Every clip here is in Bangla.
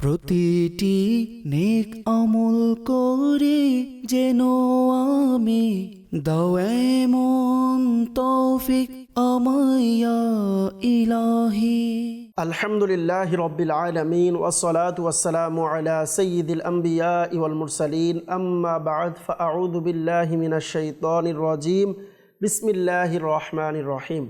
প্রতিটি নেক আমল করে যেন আমি দাও এমন তৌফিক আমায়া ইলাহি الحمد لله رب العالمين والصلاة والسلام على سيد الأنبياء والمرسلين أما بعد فأعوذ بالله من الشيطان الرجيم بسم الله الرحمن الرحيم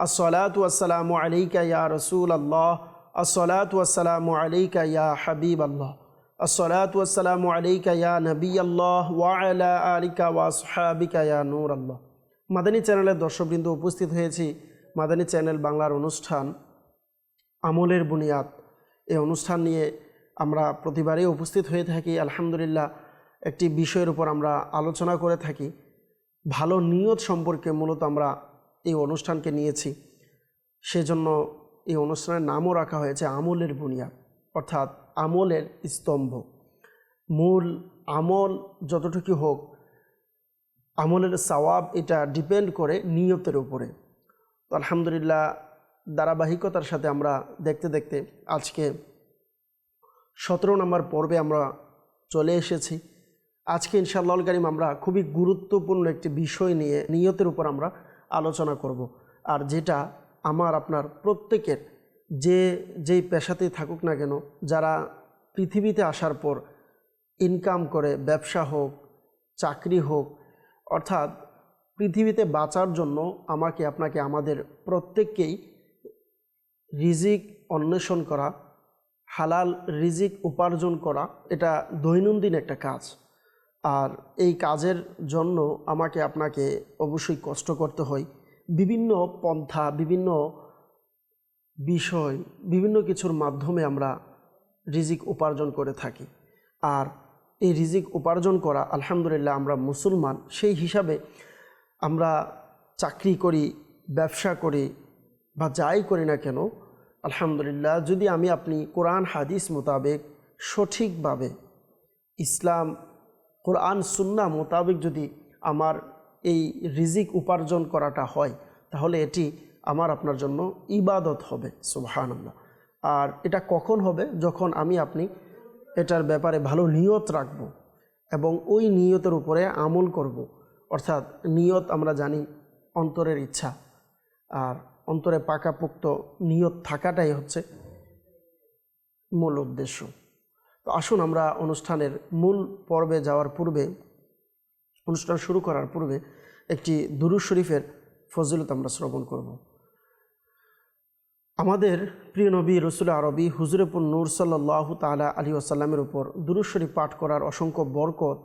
الصلاة والسلام عليك يا رسول الله আসলাত ওয়াসালাম আলাইকা ইয়া হাবিব আল্লাহ আসলাত ওয়াসালাম আলাইকা ইয়া নবী আল্লাহ ওয়ালা আলিকা ওয়াসহাবিকা ইয়া নূর আল্লাহ মাদানী চ্যানেলের দর্শকবৃন্দ উপস্থিত হয়েছি। মাদানী চ্যানেল বাংলার অনুষ্ঠান আমলের বুনিয়াদ। এই অনুষ্ঠান নিয়ে আমরা প্রতিবারই উপস্থিত হয়ে থাকি। আলহামদুলিল্লাহ, একটি বিষয়ের উপর আমরা আলোচনা করে থাকি। ভালো নিয়ত সম্পর্কে মূলত আমরা এই অনুষ্ঠানকে নিয়েছি। সেজন্য এই অনুষ্ঠানের নামও রাখা হয়েছে আমলের বুনিয়াদ, অর্থাৎ আমলের স্তম্ভ। মূল আমল যতটুকু হোক, আমলের সওয়াব এটা ডিপেন্ড করে নিয়তের উপরে। তো আলহামদুলিল্লাহ, ধারাবাহিকতার সাথে আমরা দেখতে দেখতে আজকে সতেরো নম্বর পর্বে আমরা চলে এসেছি। আজকে ইনশাআল্লাহ করিম আমরা খুবই গুরুত্বপূর্ণ একটি বিষয় নিয়ে নিয়তের উপর আমরা আলোচনা করব। আর যেটা আমার, আপনার প্রত্যেকের যে, যেই পেশাতেই থাকুক না কেন, যারা পৃথিবীতে আসার পর ইনকাম করে, ব্যবসা হোক, চাকরি হোক, অর্থাৎ পৃথিবীতে বাঁচার জন্য আমাকে, আপনাকে আমাদের প্রত্যেককেই রিজিক অন্বেষণ করা, হালাল রিজিক উপার্জন করা, এটা দৈনন্দিন একটা কাজ। আর এই কাজের জন্য আমাকে, আপনাকে অবশ্যই কষ্ট করতে হয়। বিভিন্ন পন্থা, বিভিন্ন বিষয়, বিভিন্ন কিছুর মাধ্যমে আমরা রিজিক উপার্জন করে থাকি। আর এই রিজিক উপার্জন করা, আলহামদুলিল্লাহ আমরা মুসলমান, সেই হিসাবে আমরা চাকরি করি, ব্যবসা করি বা যাই করি না কেন, আলহামদুলিল্লাহ যদি আমি আপনি কোরআন, হাদিস মোতাবেক সঠিকভাবে ইসলাম, কোরআন, সুন্না মোতাবেক যদি আমার এই রিজিক উপার্জন করাটা হয় তাহলে এটি আমার আপনার জন্য ইবাদত হবে, সুবহানাল্লাহ। আর এটা কখন হবে? যখন আমি আপনি এটার ব্যাপারে ভালো নিয়ত রাখব এবং ওই নিয়তের উপরে আমল করব। অর্থাৎ নিয়ত আমরা জানি অন্তরের ইচ্ছা, আর অন্তরে পাকাপোক্ত নিয়ত থাকাটাই হচ্ছে মূল উদ্দেশ্য। তো আসুন আমরা অনুষ্ঠানের মূল পর্বে যাওয়ার পূর্বে, অনুষ্ঠান শুরু করার পূর্বে একটি দুরুজ শরীফের ফজিলত আমরা শ্রবণ করব। আমাদের প্রিয় নবী রসুল আরবি হুজুরেপুর নূর সাল্লাহ তালা আলী আসাল্লামের উপর দুরুজ শরীফ পাঠ করার অসংখ্য বরকত,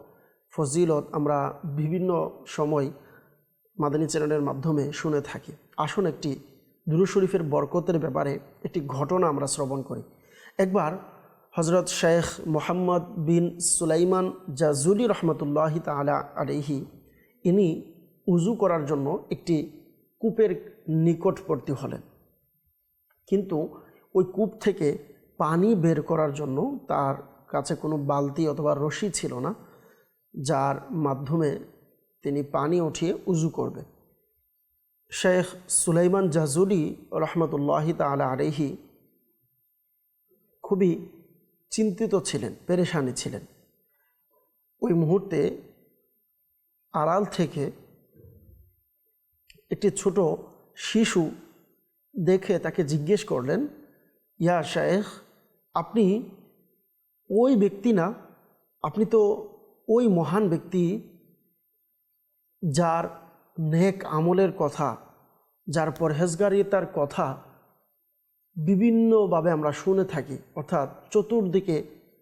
ফজিলত আমরা বিভিন্ন সময় মাদানী চ্যানেলের মাধ্যমে শুনে থাকি। আসুন একটি দুরু শরীফের বরকতের ব্যাপারে একটি ঘটনা আমরা শ্রবণ করি। একবার হজরত শেখ মোহাম্মদ বিন সুলাইমান জাজুলি রহমতুল্লাহ তালা আলহি ইনি উজু করার জন্য একটি কূপের নিকটবর্তী হলেন। কিন্তু ওই কূপ থেকে পানি বের করার জন্য তার কাছে কোনো বালতি অথবা রশি ছিল না, যার মাধ্যমে তিনি পানি উঠিয়ে উজু করবে শেখ সুলাইমান জাজুলি রহমতুল্লাহি তালা আরেহি খুবই চিন্তিত ছিলেন, পেরেশানি ছিলেন। ওই মুহূর্তে আড়াল থেকে একটি ছোট শিশু দেখে তাকে জিজ্ঞেস করলেন, ইয়া শেখ আপনি ওই ব্যক্তি না? আপনি তো ওই মহান ব্যক্তি যার নেক আমলের কথা, যার পরহেজগারিতার কথা বিভিন্নভাবে আমরা শুনে থাকি, অর্থাৎ চতুর্দিকে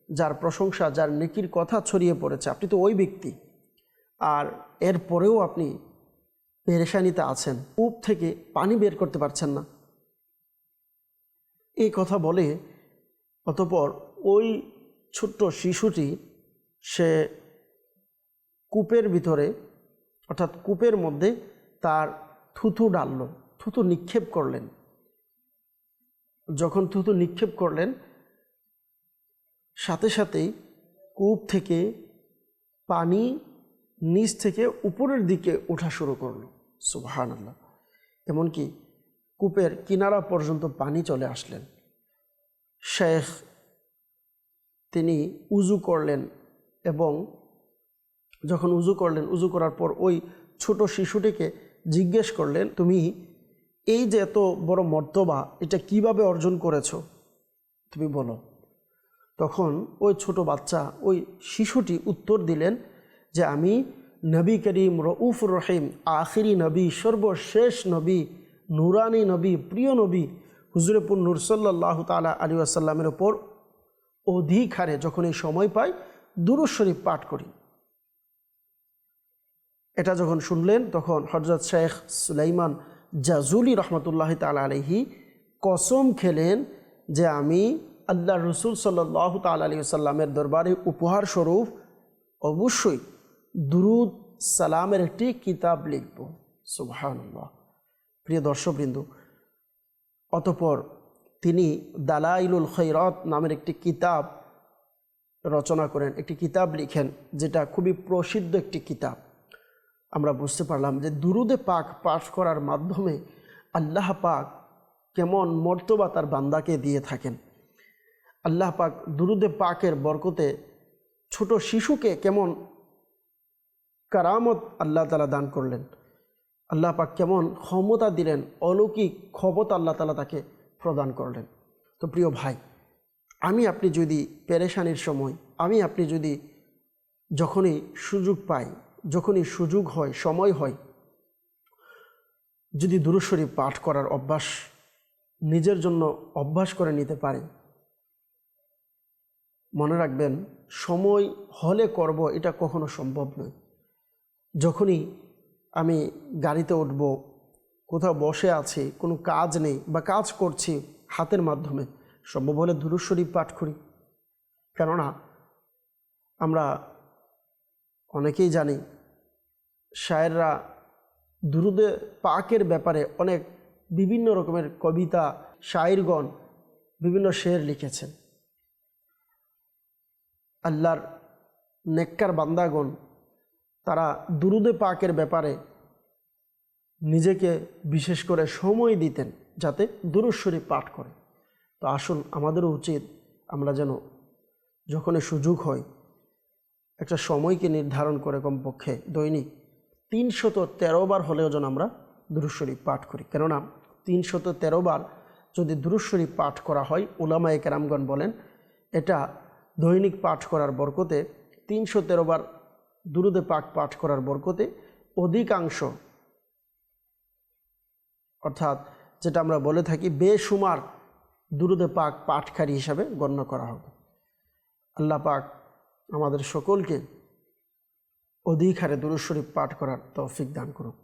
যার প্রশংসা, যার নেকির কথা ছড়িয়ে পড়েছে। আপনি তো ওই ব্যক্তি। আর এর পরেও আপনি পেরেশানিতে আছেন কূপ থেকে পানি বের করতে পারছেন না। এই কথা বলে অতপর ওই ছোট্ট শিশুটি সে কূপের ভিতরে, অর্থাৎ কূপের মধ্যে তার থুথু ডালল, থুথু নিক্ষেপ করলেন। যখন থুথু নিক্ষেপ করলেন, সাথে সাথেই কূপ থেকে পানি নিচ থেকে উপরের দিকে ওঠা শুরু করল। সুবাহান আল্লাহ এমনকি কূপের কিনারা পর্যন্ত পানি চলে আসলেন। শেখ, তিনি উজু করলেন এবং যখন উজু করলেন উজু করার পর ওই ছোট শিশুটিকে জিজ্ঞেস করলেন, তুমি এই যে এত বড় মর্তবা, এটা কীভাবে অর্জন করেছ? তুমি বলো। তখন ওই ছোট বাচ্চা, ওই শিশুটি উত্তর দিলেন যে আমি নবী করিম রউফ রহিম, আখিরি নবী, সর্বশেষ নবী, নুরানি নবী, প্রিয় নবী, হুজুরপুর নুরসল্লাহ তালা আলী আসাল্লামের ওপর অধিক হারে যখন এই সময় পাই দুরুজ শরীফ পাঠ করি। এটা যখন শুনলেন, তখন হজরত শেখ সুলাইমান জাজুলি রহমতুল্লাহ তালা আলহি কসম খেলেন যে আমি আল্লাহ রসুল সাল্লাহ তালা আলী সাল্লামের দরবারে উপহার স্বরূপ অবশ্যই দুরুদ সালামের একটি কিতাব লিখব। সুবহানাল্লাহ। প্রিয় দর্শকবৃন্দ, অতপর তিনি দালাইলুল খৈরত নামের একটি কিতাব রচনা করেন, একটি কিতাব লিখেন যেটা খুবই প্রসিদ্ধ একটি কিতাব। আমরা বুঝতে পারলাম যে দুরুদে পাক পাঠ করার মাধ্যমে আল্লাহ পাক কেমন মর্তবা তার বান্দাকে দিয়ে থাকেন। আল্লাহ পাক দুরুদে পাকের বরকতে ছোট শিশুকে কেমন কারামত আল্লাহ তালা দান করলেন। আল্লাহ পাক কেমন ক্ষমতা দিলেন, অলৌকিক ক্ষমতা আল্লাহ তালা তাকে প্রদান করলেন। তো প্রিয় ভাই, আমি আপনি যদি পেরেশানির সময়, আমি আপনি যদি যখনই সুযোগ পাই, যখনই সুযোগ হয়, সময় হয়, যদি দুরুশরী পাঠ করার অভ্যাস নিজের জন্য অভ্যাস করে নিতে পারে, মনে রাখবেন, সময় হলে করব এটা কখনো সম্ভব নয়। যখনই আমি গাড়িতে উঠব, কোথাও বসে আছি, কোনো কাজ নেই বা কাজ করছি হাতের মাধ্যমে, সম্ভব হলে দুরুশরী পাঠ করি। কেননা, আমরা অনেকেই জানি, শায়েররা দুরুদে পাকের ব্যাপারে অনেক বিভিন্ন রকমের কবিতা, শায়েরগণ, বিভিন্ন শের লিখেছেন। আল্লাহর নেককার বান্দাগণ তারা দুরুদে পাকের ব্যাপারে নিজেকে বিশেষ করে সময় দিতেন যাতে দুরুশ্বরী পাঠ করে। তো আসুন, আমাদেরও উচিত আমরা যেন যখনই সুযোগ হয় একটা সময়কে নির্ধারণ করে কমপক্ষে দৈনিক তিনশত তেরো বার হলেও যেন আমরা দুরুশ্বরী পাঠ করি। কেননা তিনশত তেরো বার যদি দুরুশ্বরী পাঠ করা হয় ওলামায়ে কেরামগণ বলেন, এটা দৈনিক পাঠ করার বরকতে তিনশো তেরো বার দুরুদে পাক পাঠ করার বরকতে অধিকাংশ, অর্থাৎ যেটা আমরা বলে থাকি বেসুমার দুরুদে পাক পাঠকারী হিসাবে গণ্য করা হবে আল্লাহ পাক আমাদের সকলকে অধিক হারে দুরুদ শরীফ পাঠ করার তৌফিক দান করুন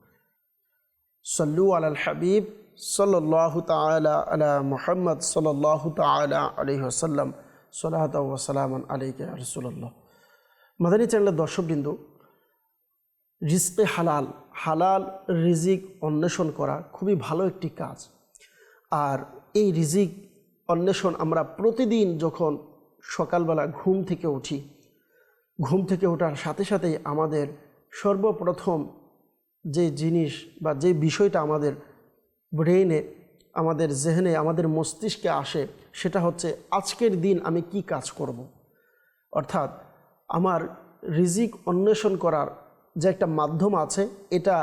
সল্লু আলাল হাবিব সাল্লাহ তালা আলা মুহাম্মদ সাল্লাহ তালা আলহি আসাল্লাম সালাহত ওসালামান আলাইকে রসুল্লাহ মাদানী চ্যানেলের দর্শকবৃন্দ রিজকে হালাল হালাল রিজিক অন্বেষণ করা খুবই ভালো একটি কাজ আর এই রিজিক অন্বেষণ আমরা প্রতিদিন যখন সকালবেলা ঘুম থেকে উঠি, ঘুম থেকে ওঠার সাথে সাথেই আমাদের সর্বপ্রথম যে জিনিস বা যে বিষয়টা আমাদের ব্রেইনে, আমাদের জেহেনে, আমাদের মস্তিষ্কে আসে সেটা হচ্ছে, আজকের দিন আমি কি কাজ করব। অর্থাৎ আমার রিজিক অন্বেষণ করার যে একটা মাধ্যম আছে, এটা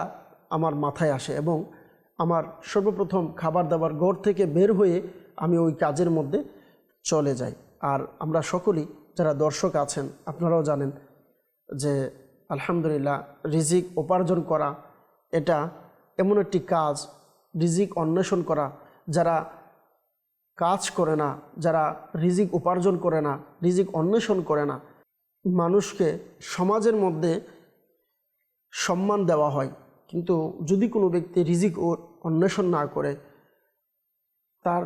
আমার মাথায় আসে এবং আমার সর্বপ্রথম খাবার দাবার ঘর থেকে বের হয়ে আমি ওই কাজের মধ্যে চলে যাই। আর আমরা সকলেই যারা দর্শক আছেন, আপনারাও জানেন যে আলহামদুলিল্লাহ রিজিক উপার্জন করা, এটা এমন একটি কাজ, রিজিক অন্বেষণ করা, যারা কাজ করে না, যারা রিজিক উপার্জন করে না, রিজিক অন্বেষণ করে না মানুষকে সমাজের মধ্যে সম্মান দেওয়া হয়। কিন্তু যদি কোনো ব্যক্তি রিজিক ও অন্বেষণ না করে, তার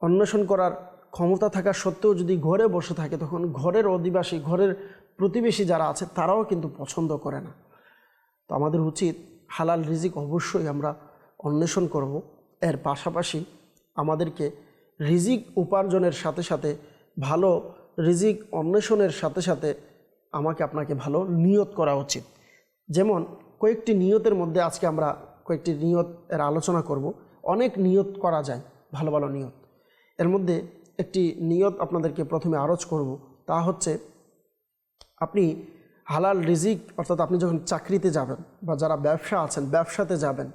অন্বেষণ করার ক্ষমতা থাকা সত্ত্বেও যদি ঘরে বসে থাকে, তখন ঘরের অধিবাসী, ঘরের প্রতিবেশী যারা আছে, তারাও কিন্তু পছন্দ করে না। তো আমাদের উচিত হালাল রিজিক অবশ্যই আমরা অন্বেষণ করব। এর পাশাপাশি আমাদেরকে রিজিক উপার্জনের সাথে সাথে ভালো রিজিক অন্বেষণের সাথে সাথে আমাকে আপনাকে ভালো নিয়ত করা উচিত। যেমন কয়েকটি নিয়তের মধ্যে আজকে আমরা কয়েকটি নিয়ত এর আলোচনা করব। অনেক নিয়ত করা যায়, ভালো ভালো নিয়ত। এর মধ্যে একটি নিয়ত আপনাদেরকে প্রথমে আরজ করব, তা হচ্ছে আপনি হালাল রিজিক, অর্থাৎ আপনি যখন চাকরিতে যাবেন বা যারা ব্যবসা আছেন, ব্যবসাতে যাবেন,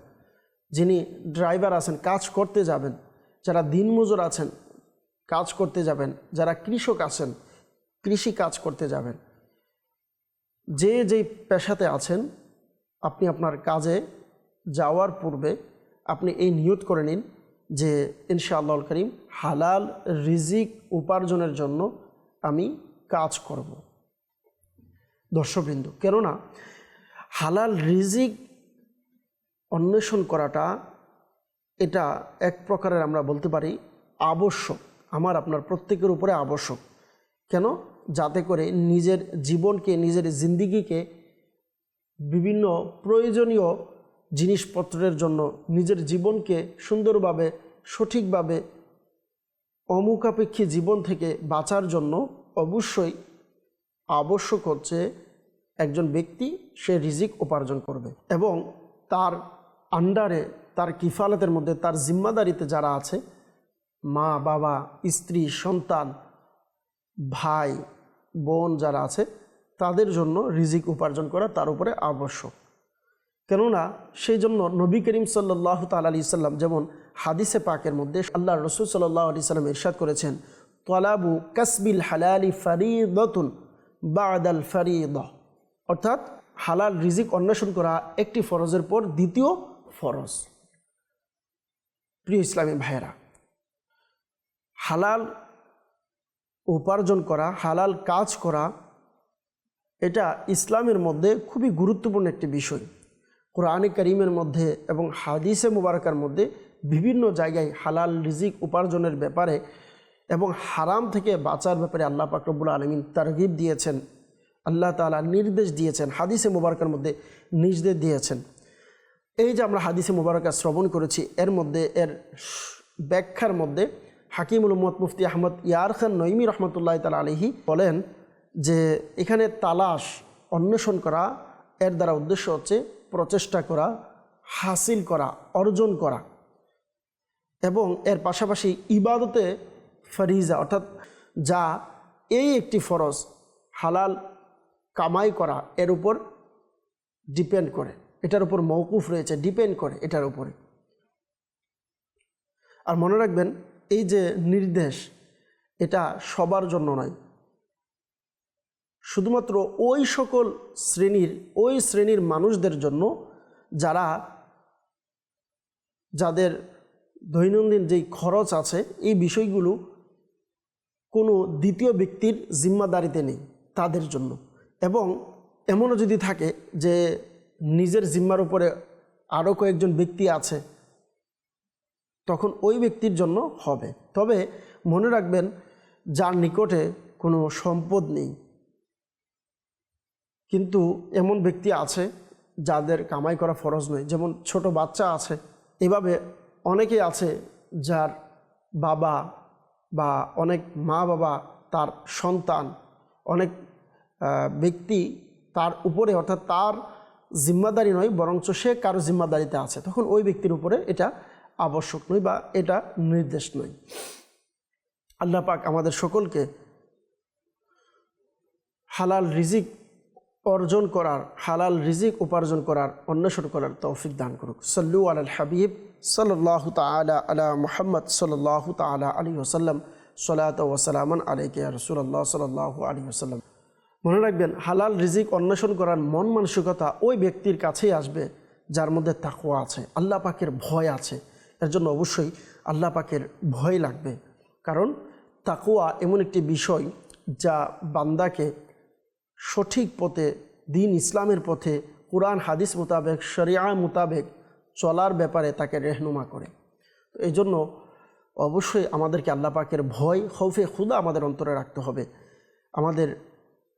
যিনি ড্রাইভার আছেন, কাজ করতে যাবেন, যারা দিনমজুর আছেন কাজ করতে যাবেন, যারা কৃষক আছেন, কৃষি কাজ করতে যাবেন। যে যেই পেশাতে আছেন, আপনি আপনার কাজে যাওয়ার পূর্বে আপনি এই নিয়ত করে নিন যে ইনশাআল্লাহ করিম হালাল রিজিক উপার্জনের জন্য আমি কাজ করব। দর্শকবৃন্দ, কেননা হালাল রিজিক অন্বেষণ করাটা, এটা এক প্রকারের আমরা বলতে পারি আবশ্যক। আমার আপনার প্রত্যেকের উপরে আবশ্যক। কেন? যাতে করে নিজের জীবনকে, নিজের জিন্দিগিকে বিভিন্ন প্রয়োজনীয় জিনিসপত্রের জন্য নিজের জীবনকে সুন্দরভাবে, সঠিকভাবে অমুখাপেক্ষী জীবন থেকে বাঁচার জন্য অবশ্যই আবশ্যক হচ্ছে একজন ব্যক্তি সে রিজিক উপার্জন করবে এবং তার আন্ডারে তার কিফালতের মধ্যে, তার জিম্মাদারিতে যারা আছে মা, বাবা, স্ত্রী, সন্তান, ভাই, বোন যারা আছে, তাদের জন্য রিজিক উপার্জন করা তার উপরে আবশ্যক। কেননা সেই জন্য নবী করিম সাল্লাহ তাল সাল্লাম যেমন হাদিসে পাকের মধ্যে আল্লাহ রসুল সাল্লাহ আলি সাল্লাম ইরশাদ করেছেন, তলাবু কাসবিল হালালি ফারিদতুন বাদাল ফারিদ। অর্থাৎ হালাল রিজিক অন্বেষণ করা একটি ফরজের পর দ্বিতীয় ফরজ। প্রিয় ইসলামী ভাইয়েরা হালাল উপার্জন করা, হালাল কাজ করা, এটা ইসলামের মধ্যে খুবই গুরুত্বপূর্ণ একটি বিষয়। কোরআনে করিমের মধ্যে এবং হাদিসে মুবারকার মধ্যে বিভিন্ন জায়গায় হালাল রিজিক উপার্জনের ব্যাপারে এবং হারাম থেকে বাঁচার ব্যাপারে আল্লাহ পাকরবুল আলমিন তারগিব দিয়েছেন। আল্লাহ তালা নির্দেশ দিয়েছেন, হাদিসে মুবারকার মধ্যে নির্দেশ দিয়েছেন। এই যে আমরা হাদিসে মুবারকা শ্রবণ করেছি, এর মধ্যে, এর ব্যাখ্যার মধ্যে হাকিমুল উম্মদ মুফতি আহমদ ইয়ার খান নইমি রহমতুল্লাহ তালা আলহি বলেন যে এখানে তালাশ, অন্বেষণ করা, এর দ্বারা উদ্দেশ্য হচ্ছে প্রচেষ্টা করা, হাসিল করা, অর্জন করা এবং এর পাশাপাশি ইবাদতে ফরিজা, অর্থাৎ যা এই একটি ফরজ, হালাল কামাই করা, এর উপর ডিপেন্ড করে। এটার উপর মৌকুফ রয়েছে, ডিপেন্ড করে এটার উপরে। আর মনে রাখবেন এই যে নির্দেশ, এটা সবার জন্য নয়। শুধুমাত্র ওই সকল শ্রেণির, ওই শ্রেণির মানুষদের জন্য যারা যাদের দৈনন্দিন যেই খরচ আছে, এই বিষয়গুলো কোনো দ্বিতীয় ব্যক্তির জিম্মাদারিতে নেই তাদের জন্য। এবং এমনও যদি থাকে যে নিজের জিম্মার উপরে আরও কয়েকজন ব্যক্তি আছে তখন ওই ব্যক্তির জন্য হবে। তবে মনে রাখবেন, যার নিকটে কোনো সম্পদ নেই, কিন্তু এমন ব্যক্তি আছে যাদের কামাই করা ফরজ নয়। যেমন ছোট বাচ্চা আছে, এভাবে অনেকে আছে যার বাবা বা অনেক মা বাবা তার সন্তান, অনেক ব্যক্তি তার উপরে অর্থাৎ তার জিম্মাদারি নয়, বরঞ্চ সে কারও জিম্মাদারিতে আছে। তখন ওই ব্যক্তির উপরে এটা আবশ্যক নয় বা এটা নির্দেশ নয়। আল্লাহ পাক আমাদের সকলকে হালাল রিজিক অর্জন করার, হালাল রিজিক উপার্জন করার, অন্বেষণ করার তৌফিক দান করুক। সল্লু আল হাবিব সাল্লাহ তালা আলা মুহাম্মদ সাল্লাহ তালা আলী ওসাল্লাম সলাত ওসালামান আলাইকে রসুল্লাহ সাল্লাহ আলী ওসাল্লাম মনে রাখবেন, হালাল রিজিক অন্বেষণ করার মন মানসিকতা ওই ব্যক্তির কাছেই আসবে যার মধ্যে তাকুয়া আছে, আল্লাহ পাকের ভয় আছে। এর জন্য অবশ্যই আল্লাহ পাকের ভয় লাগবে। কারণ তাকুয়া এমন একটি বিষয় যা বান্দাকে সঠিক পথে, দিন ইসলামের পথে, কোরআন, হাদিস মোতাবেক, শরিয়া মোতাবেক চলার ব্যাপারে তাকে রেহনুমা করে। তো এই জন্য অবশ্যই আমাদেরকে আল্লাহ পাকের ভয় হৌফে খুদা আমাদের অন্তরে রাখতে হবে। আমাদের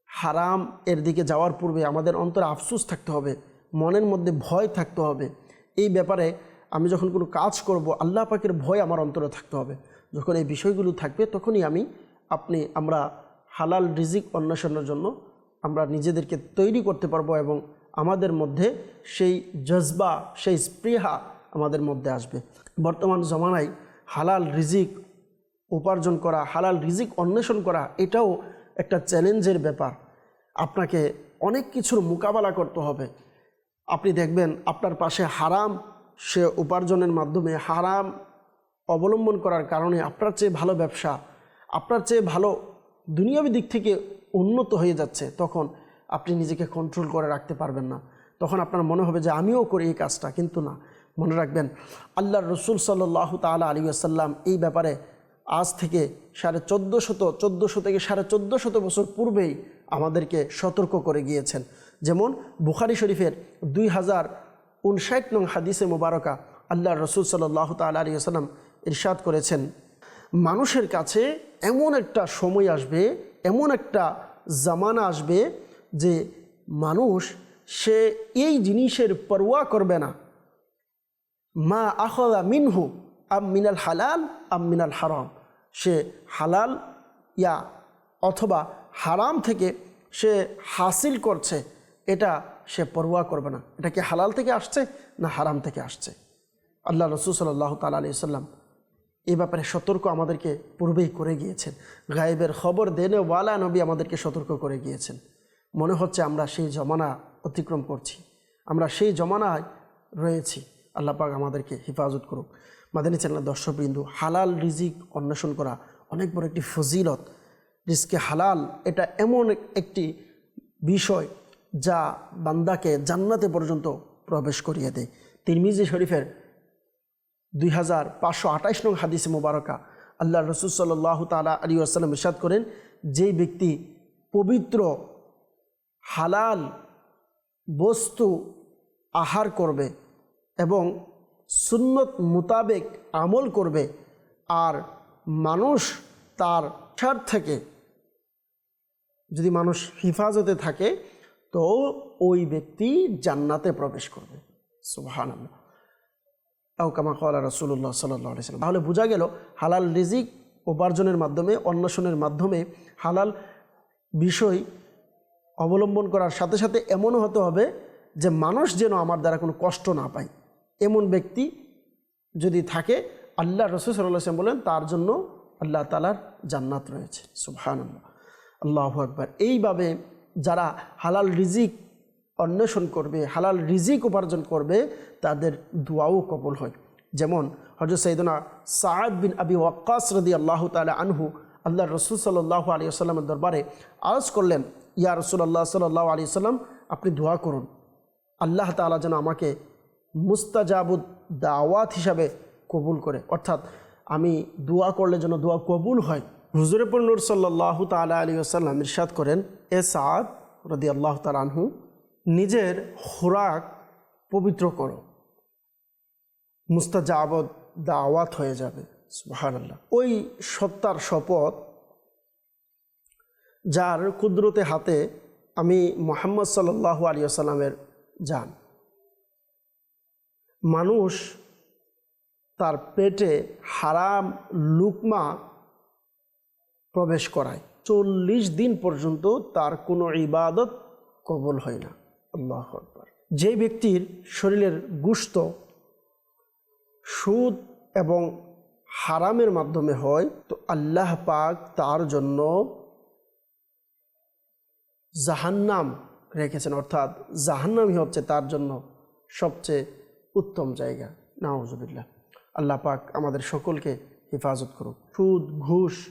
হারাম এর দিকে যাওয়ার পূর্বে আমাদের অন্তরে আফসোস থাকতে হবে, মনের মধ্যে ভয় থাকতে হবে। এই ব্যাপারে আমি যখন কোনো কাজ করব, আল্লাহ পাকের ভয় আমার অন্তরে থাকতে হবে। যখন এই বিষয়গুলো থাকবে, তখনই আমি আপনি, আমরা হালাল রিজিক অন্বেষণের জন্য আমরা নিজেদেরকে তৈরি করতে পারব এবং আমাদের মধ্যে সেই জজবা, সেই স্পৃহা আমাদের মধ্যে আসবে। বর্তমান জমানায় হালাল রিজিক উপার্জন করা, হালাল রিজিক অন্বেষণ করা, এটাও একটা চ্যালেঞ্জের ব্যাপার। আপনাকে অনেক কিছুর মোকাবেলা করতে হবে। আপনি দেখবেন, আপনার পাশে হারাম সে উপার্জনের মাধ্যমে হারাম অবলম্বন করার কারণে আপনার চেয়ে ভালো ব্যবসা, আপনার চেয়ে ভালো দুনিয়াবী দিক থেকে উন্নত হয়ে যাচ্ছে, তখন আপনি নিজেকে কন্ট্রোল করে রাখতে পারবেন না। তখন আপনার মনে হবে যে, আমিও করি এই কাজটা। কিন্তু না। মনে রাখবেন, আল্লাহর রসুল সাল্লাহ তালা আলী আসাল্লাম এই ব্যাপারে আজ থেকে সাড়ে চোদ্দ শত চোদ্দোশো থেকে সাড়ে চোদ্দ শত বছর পূর্বেই আমাদেরকে সতর্ক করে গিয়েছেন। যেমন বুখারি শরীফের দুই হাজার উনষাট নং হাদিসে মুবারকা আল্লাহ রসুল সাল্লাহ তালা আলী আসাল্লাম ইরশাদ করেছেন, মানুষের কাছে এমন একটা সময় আসবে, এমন একটা জামানা আসবে যে মানুষ সে এই জিনিসের পরোয়া করবে না। মা আখদা মিনহু, আম মিনাল হালাল, আম মিনাল হারাম। সে হালাল ইয়া অথবা হারাম থেকে সে হাসিল করছে এটা সে পরোয়া করবে না। এটা কি হালাল থেকে আসছে না হারাম থেকে আসছে? আল্লাহ রসুল সাল্লাহ তালা আলি সাল্লাম এই ব্যাপারে সতর্ক আমাদেরকে পূর্বেই করে গিয়েছেন। গায়েবের খবর দেনে ওয়ালা নবী আমাদেরকে সতর্ক করে গিয়েছেন। মনে হচ্ছে আমরা সেই জমানা অতিক্রম করছি। আমরা সেই জমানায় রয়েছি। আল্লাহ পাক আমাদেরকে হেফাজত করুক। মাদানী চ্যানেলের দর্শকবিন্দু, হালাল রিজিক অন্বেষণ করা অনেক বড় একটি ফজিলত। রিজকে হালাল, এটা এমন একটি বিষয় যা বান্দাকে জান্নাতে পর্যন্ত প্রবেশ করিয়ে দেয়। তিরমিজি শরীফের দুই হাজার পাঁচশো আঠাইশ নং হাদিসে মুবারকা আল্লাহ রসুল সাল্লাহ তালা আলী আসসালাম ইরশাদ করেন, যেই ব্যক্তি পবিত্র, হালাল বস্তু আহার করবে এবং সুন্নত মোতাবেক আমল করবে আর মানুষ তার থেকে, যদি মানুষ হিফাজতে থাকে তো ওই ব্যক্তি জান্নাতে প্রবেশ করবে। আল্লাহ আউকামা কলা রসুল্লাহ সাল্লাহ সাল্লাম। তাহলে বোঝা গেল, হালাল রিজিক উপার্জনের মাধ্যমে, অন্বেষণের মাধ্যমে হালাল বিষয় অবলম্বন করার সাথে সাথে এমনও হতে হবে যে মানুষ যেন আমার দ্বারা কোনো কষ্ট না পায়। এমন ব্যক্তি যদি থাকে, আল্লাহ রসুল সাল্লাম বলেন, তার জন্য আল্লাহ তালার জান্নাত রয়েছে। আল্লাহ আল্লাহ আকবর। এইভাবে যারা হালাল রিজিক অন্বেষণ করবে, হালাল রিজিক উপার্জন করবে, তাদের দোয়াও কবল হয়। যেমন হজরত সৈদনা সাদ বিন আবি ওয়াক্কাস রদি আল্লাহ তালা আনহু আল্লাহ রসুল সাল্লাহ আলী আসাল্লামের দরবারে আরজ করলেন, ইয়া রসুল্লাহ সাল্লাহ আলী সাল্লাম আপনি দোয়া করুন। আল্লাহ তালা যেন আমাকে মুস্তাজাবুদ দাওয়াত হিসাবে কবুল করে। অর্থাৎ আমি দোয়া করলে যেন দোয়া কবুল হয়। হুজুরপুর নূর সাল্লাহ তালা আলী আসাল্লাম ইরশাদ করেন, এ সাদ রদি আল্লাহ তালানহু নিজের খোরাক পবিত্র করো। মুস্তাজাবদ দাওয়াত হয়ে যাবে। সুহান আল্লাহ ওই সত্তার শপথ যার কুদরতে হাতে আমি মোহাম্মদ সাল্লাহ আলী আসাল্লামের যান মানুষ তার পেটে হারাম লুকমা প্রবেশ করায়। চল্লিশ দিন পর্যন্ত তার কোনো ইবাদত কবল হয় না। আল্লাহ আকবর। যে ব্যক্তির শরীরের গুস্ত, সুদ এবং হারামের মাধ্যমে হয়, তো আল্লাহ পাক তার জন্য জাহান্নাম রেখেছেন। অর্থাৎ জাহান্নামই হচ্ছে তার জন্য সবচেয়ে উত্তম জায়গা। নাওজবিল্লা আল্লাহ পাক আমাদের সকলকে হেফাজত করুক। সুদ, ঘুষ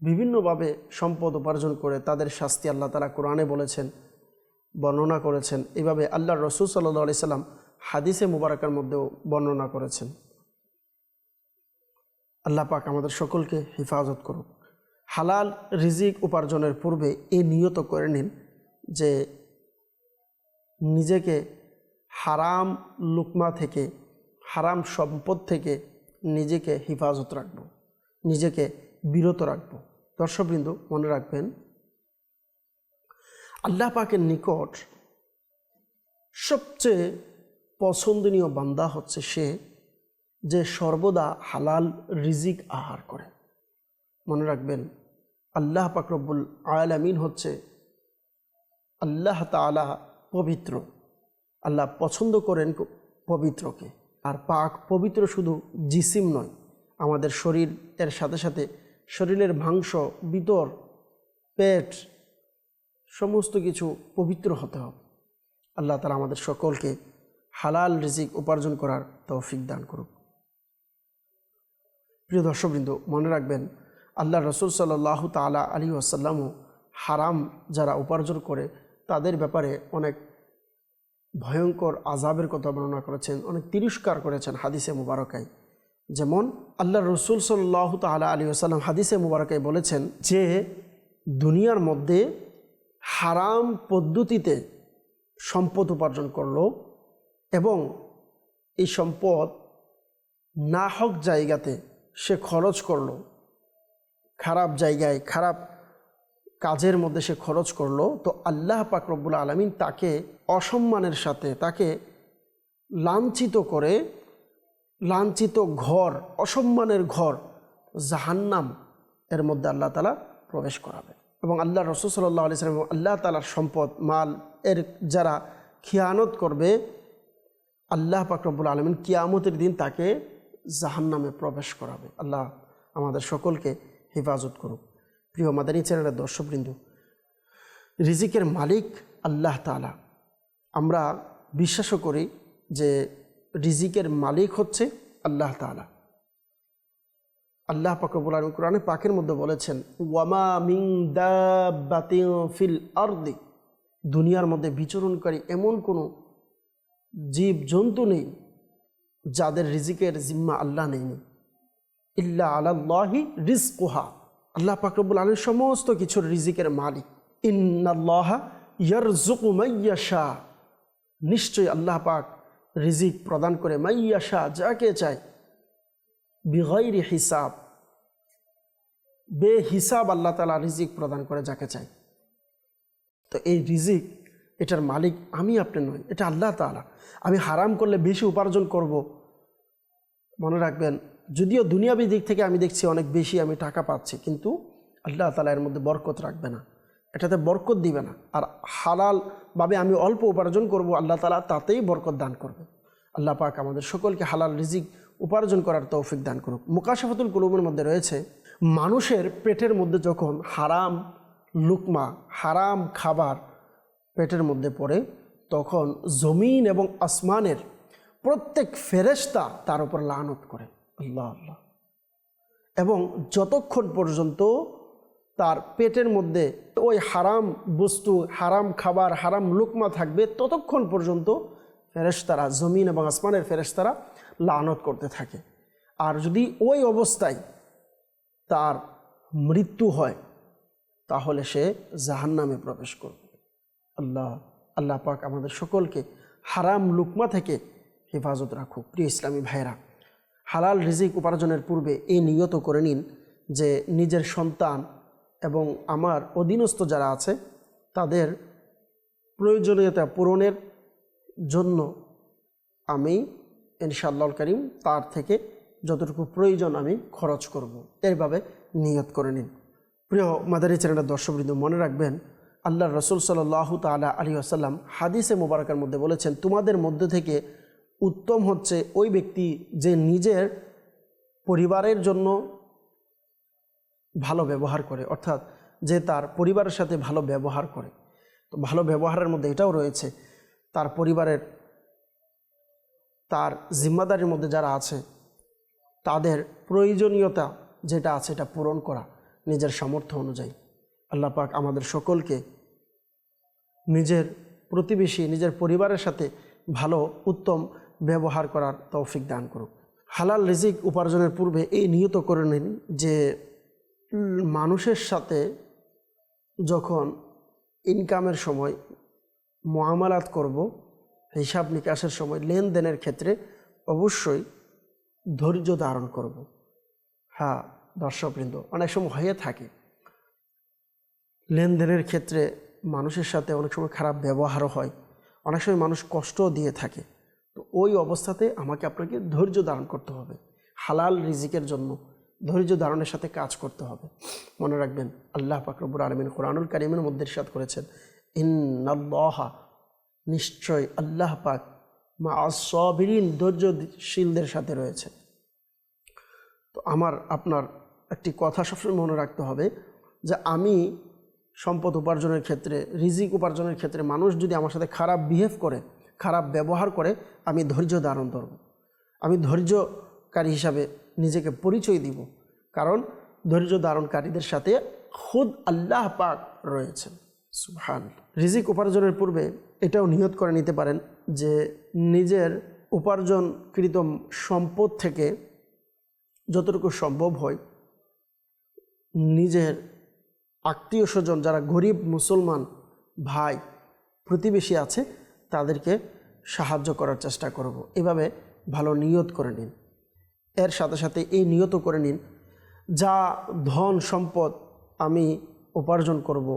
বিভিন্নভাবে সম্পদ উপার্জন করে তাদের শাস্তি আল্লাহ তালা কোরআনে বলেছেন, বর্ণনা করেছেন। এভাবে আল্লাহ রসুল সাল্লাহ আলি সাল্লাম হাদিসে মুবারকার মধ্যেও বর্ণনা করেছেন। আল্লাহ পাক আমাদের সকলকে হেফাজত করুক। হালাল রিজিক উপার্জনের পূর্বে এ নিয়ত করে নিন যে নিজেকে হারাম লুকমা থেকে, হারাম সম্পদ থেকে নিজেকে হেফাজত রাখব। নিজেকে বিরত রাখব। দর্শকবৃন্দ, মনে রাখবেন, আল্লাহ পাকের নিকট সবচেয়ে পছন্দনীয় বান্দা হচ্ছে সে যে সর্বদা হালাল রিজিক আহার করে। মনে রাখবেন, আল্লাহ পাকরব্বুল আয়ালামিন হচ্ছে আল্লাহ তালা পবিত্র। আল্লাহ পছন্দ করেন পবিত্রকে। আর পাক পবিত্র শুধু জিসিম নয়, আমাদের শরীর এর সাথে সাথে শরীরের মাংস, বিতর, পেট, সমস্ত কিছু পবিত্র হতে হবে। আল্লাহ তালা আমাদের সকলকে হালাল রিজিক উপার্জন করার তৌফিক দান করুক। প্রিয় দর্শকবৃন্দ, মনে রাখবেন, আল্লাহ রসুল সাল্লাহ তালা আলী আসাল্লামও হারাম যারা উপার্জন করে, তাদের ব্যাপারে অনেক ভয়ঙ্কর আজাবের কথা বর্ণনা করেছেন, অনেক তিরস্কার করেছেন হাদিসে মুবারকায়। যেমন আল্লাহ রসুল সাল্লাহ তালা আলী আসাল্লাম হাদিসে মুবারকায় বলেছেন যে দুনিয়ার মধ্যে হারাম পদ্ধতিতে সম্পদ উপার্জন করল এবং এই সম্পদ না হক জায়গাতে সে খরচ করল, খারাপ জায়গায়, খারাপ কাজের মধ্যে সে খরচ করল, তো আল্লাহ পাক রব্বুল আলমিন তাকে অসম্মানের সাথে, তাকে লাঞ্ছিত করে লাঞ্ছিত ঘর, অসম্মানের ঘর, জাহান্নাম, এর মধ্যে আল্লাহ তালা প্রবেশ করাবে। এবং আল্লাহ রসুল সাল্লাহ আলি সাল্লাম এবং আল্লাহ তালার সম্পদ, মাল, এর যারা খিয়ানত করবে, আল্লাহ পাকরবুল আলমিন কিয়ামতের দিন তাকে জাহান্নামে প্রবেশ করাবে। আল্লাহ আমাদের সকলকে হেফাজত করুক। প্রিয় মাদানী চ্যানেলের দর্শকবৃন্দু, রিজিকের মালিক আল্লাহ তালা আমরা বিশ্বাসও করি যে রিজিকের মালিক হচ্ছে আল্লাহ তালা আল্লাহ পাকরবুল আলম কোরআনে পাকের মধ্যে বলেছেন, ওয়ামা মিং ফিল আর্দি। দুনিয়ার মধ্যে বিচরণকারী এমন কোনো জীব জন্তু নেই যাদের রিজিকের জিম্মা আল্লাহ নেইনি ইল্লা আলাল্লাহি রিজকুহা। আল্লাহ পাকরবুল আলম সমস্ত কিছুর রিজিকের মালিক। ইন্নাল্লাহা ইয়ারজুকু মাইয়াশা নিশ্চয়ই আল্লাহ পাক রিজিক প্রদান করে, মাইয়াশা, যাকে চায় বিগৈরি হিসাব। বে হিসাব আল্লাহ তালা রিজিক প্রদান করে যাকে চাই তো এই রিজিক, এটার মালিক আমি, আপনি নই, এটা আল্লাহ তালা আমি হারাম করলে বেশি উপার্জন করব। মনে রাখবেন, যদিও দুনিয়াবি দিক থেকে আমি দেখছি অনেক বেশি আমি টাকা পাচ্ছি, কিন্তু আল্লাহ তালা এর মধ্যে বরকত রাখবে না। এটাতে বরকত দিবে না। আর হালালভাবে আমি অল্প উপার্জন করব, আল্লাহ তালা তাতেই বরকত দান করবে। আল্লাহ পাক আমাদের সকলকে হালাল রিজিক উপার্জন করার তৌফিক দান করুক। মুকাশাফাতুল কুলুমের মধ্যে রয়েছে, মানুষের পেটের মধ্যে যখন হারাম লুকমা, হারাম খাবার পেটের মধ্যে পড়ে, তখন জমিন এবং আসমানের প্রত্যেক ফেরেশতা তার উপর লানত করে। আল্লাহ আল্লাহ। এবং যতক্ষণ পর্যন্ত তার পেটের মধ্যে ওই হারাম বস্তু, হারাম খাবার, হারাম লুকমা থাকবে ততক্ষণ পর্যন্ত ফেরেশতারা, জমিন এবং আসমানের ফেরেশতারা লানত করতে থাকে। আর যদি ওই অবস্থায় তার মৃত্যু হয়, তাহলে সে জাহান্নামে প্রবেশ করবে। আল্লাহ আল্লাহ পাক আমাদের সকলকে হারাম লুকমা থেকে হেফাজত রাখুক। প্রিয় ইসলামী ভাইরা হালাল রিজিক উপার্জনের পূর্বে এই নিয়ত করে নিন যে নিজের সন্তান এবং আমার অধীনস্থ যারা আছে, তাদের প্রয়োজনীয়তা পূরণের জন্য আমি ইনশাআল্লাহ করিম তার থেকে যতটুকু প্রয়োজন আমি খরচ করব। এইভাবে নিয়ত করে নিন প্রিয় মাদারি চ্যানেলের দর্শকবৃন্দ, মনে রাখবেন আল্লাহ রসুল সাল্লাহ তালা আলী আসাল্লাম হাদিসে মোবারকের মধ্যে বলেছেন, তোমাদের মধ্যে থেকে উত্তম হচ্ছে ওই ব্যক্তি যে নিজের পরিবারের জন্য ভালো ব্যবহার করে, অর্থাৎ যে তার পরিবারের সাথে ভালো ব্যবহার করে। তো ভালো ব্যবহারের মধ্যে এটাও রয়েছে, তার পরিবারের, তার জিম্মাদারির মধ্যে যারা আছে, তাদের প্রয়োজনীয়তা যেটা আছে এটা পূরণ করা নিজের সামর্থ্য অনুযায়ী। আল্লাহ পাক আমাদের সকলকে নিজের প্রতিবেশী, নিজের পরিবারের সাথে ভালো, উত্তম ব্যবহার করার তৌফিক দান করুক। হালাল রিজিক উপার্জনের পূর্বে এই নিয়ত করে নিন যে মানুষের সাথে যখন ইনকামের সময় মোয়ামালাত করব, হিসাব নিকাশের সময় লেনদেনের ক্ষেত্রে অবশ্যই ধৈর্য ধারণ করব। হ্যাঁ দর্শকবৃন্দ, অনেক সময় হয়ে থাকে। লেনদেনের ক্ষেত্রে মানুষের সাথে অনেক সময় খারাপ ব্যবহারও হয়। অনেক সময় মানুষ কষ্টও দিয়ে থাকে। তো ওই অবস্থাতে আমাকে আপনাকে ধৈর্য ধারণ করতে হবে। হালাল রিজিকের জন্য। ধৈর্য ধারণের সাথে কাজ করতে হবে। মনে রাখবেন, আল্লাহ পাকরবুর আলমিন কোরআনুল কারিমের মধ্যে ইরশাদ করেছেন, ইন্নাল্লাহা, নিশ্চয় আল্লাহ পাক মা সবিরিন, ধৈর্যশীলদের সাথে রয়েছে তো আমার, আপনার একটি কথা সবসময় মনে রাখতে হবে যে আমি সম্পদ উপার্জনের ক্ষেত্রে, রিজিক উপার্জনের ক্ষেত্রে মানুষ যদি আমার সাথে খারাপ বিহেভ করে, খারাপ ব্যবহার করে, আমি ধৈর্য ধারণ করব আমি ধৈর্যকারী হিসাবে নিজেকে পরিচয় দিব। কারণ ধৈর্য ধারণকারীদের সাথে খুদ আল্লাহ পাক রয়েছেন। সুবহান। রিজিক উপার্জনের পূর্বে এটাও নিয়ত করে নিতে পারেন যে নিজের উপার্জনকৃত সম্পদ থেকে যতটুকু সম্ভব হয় নিজের আত্মীয় স্বজন, যারা গরিব মুসলমান ভাই প্রতিবেশী আছে, তাদেরকে সাহায্য করার চেষ্টা করব। এভাবে ভালো নিয়ত করে নিন। এর সাথে সাথে এই নিয়ত করে নিন, যা ধন সম্পদ আমি উপার্জন করব,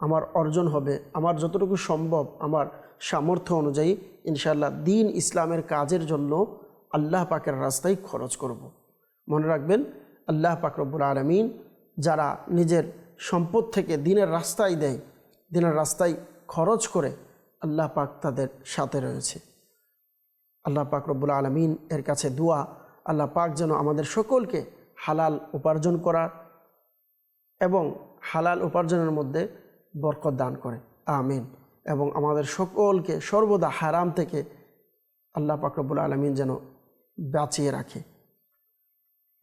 আমার অর্জন হবে, আমার যতটুকু সম্ভব, আমার সামর্থ্য অনুযায়ী ইনশাআল্লাহ দিন ইসলামের কাজের জন্য আল্লাহ পাকের রাস্তায় খরচ করব। মনে রাখবেন, আল্লাহ পাক রব্বুল আলমিন যারা নিজের সম্পদ থেকে দিনের রাস্তায় দেয়, দিনের রাস্তায় খরচ করে, আল্লাহ পাক তাদের সাথে রয়েছে আল্লাহ পাক রব্বুল আলমিন এর কাছে দোয়া আল্লাহ পাক যেন আমাদের সকলকে হালাল উপার্জন করার এবং হালাল উপার্জনের মধ্যে বরকত দান করে। আমিন। এবং আমাদের সকলকে সর্বদা হারাম থেকে আল্লাহ পাক রব্বুল আলমিন যেন বাঁচিয়ে রাখে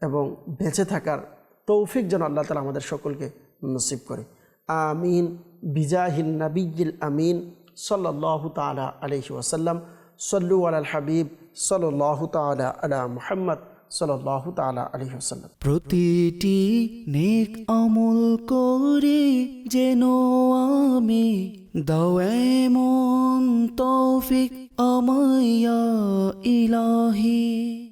এবং বেঁচে থাকার তৌফিক যেন আল্লাহ তালা আমাদের সকলকে নসিব করে। আমিন। বিজাহিন নবীল আমিন সাল্লাহ তালা আলহি ওয়াসাল্লাম। সল্লু আল হাবিব। সাল্লাহ তালা আলা মুহাম্মদ সাল্লাহ তালা প্রতিটি নেক আমল করে যেন আমি দাও এমন তৌফিক আমায়া ইলাহি।